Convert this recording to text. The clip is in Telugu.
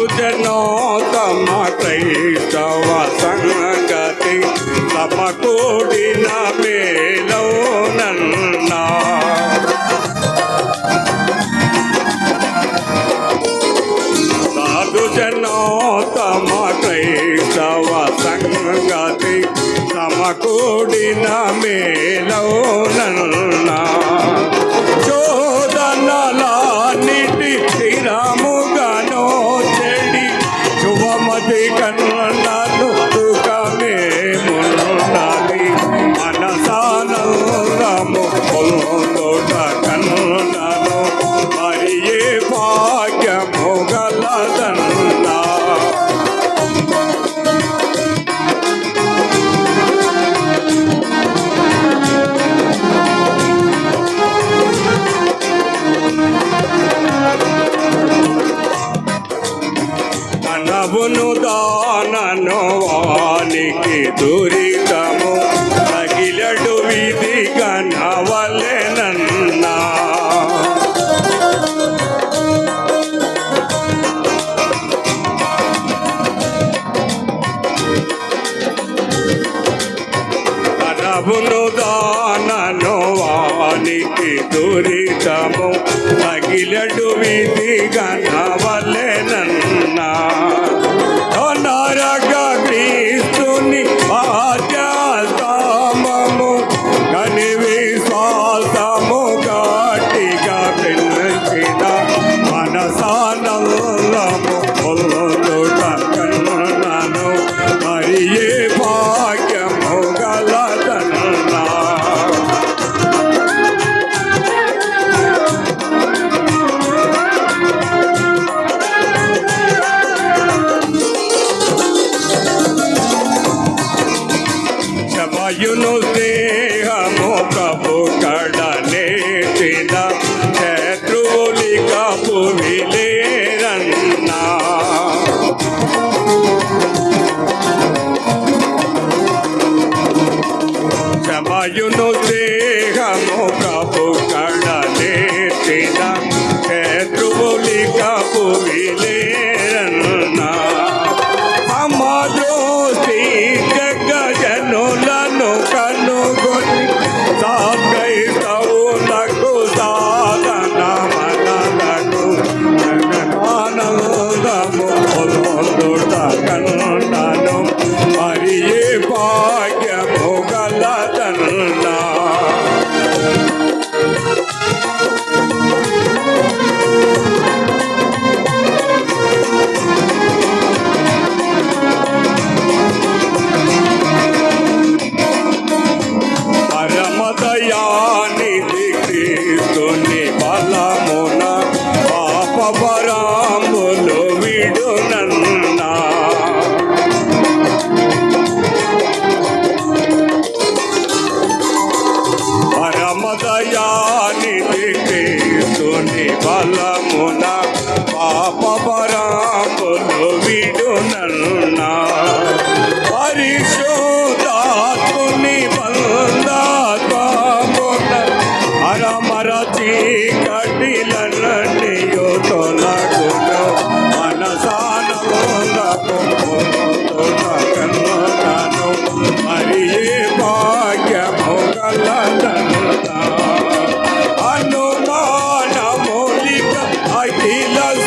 సాధు జనోతమ క్రైస్తవ సంగతి సమకూడిన మేలౌనన్నా సాధు జనోతమ క్రైస్తవ సంగతి సమకూడిన మేలౌనన్నా చోదనలాన్నిటి ప్రభును దానను వానికి దురితము. తగిలడు విధి కనవలెనన్నా ప్రభును దానను వానికి దురితము. తగిలడు విధి కనవలెనన్నా దేహము కపు కడలేచిన శత్రువులి కపు విలేరన్నా. క్షమయును దేహము కపు కడలేచిన శత్రువులి కపు విలే கண்டான் I'm Muna. Mighty love.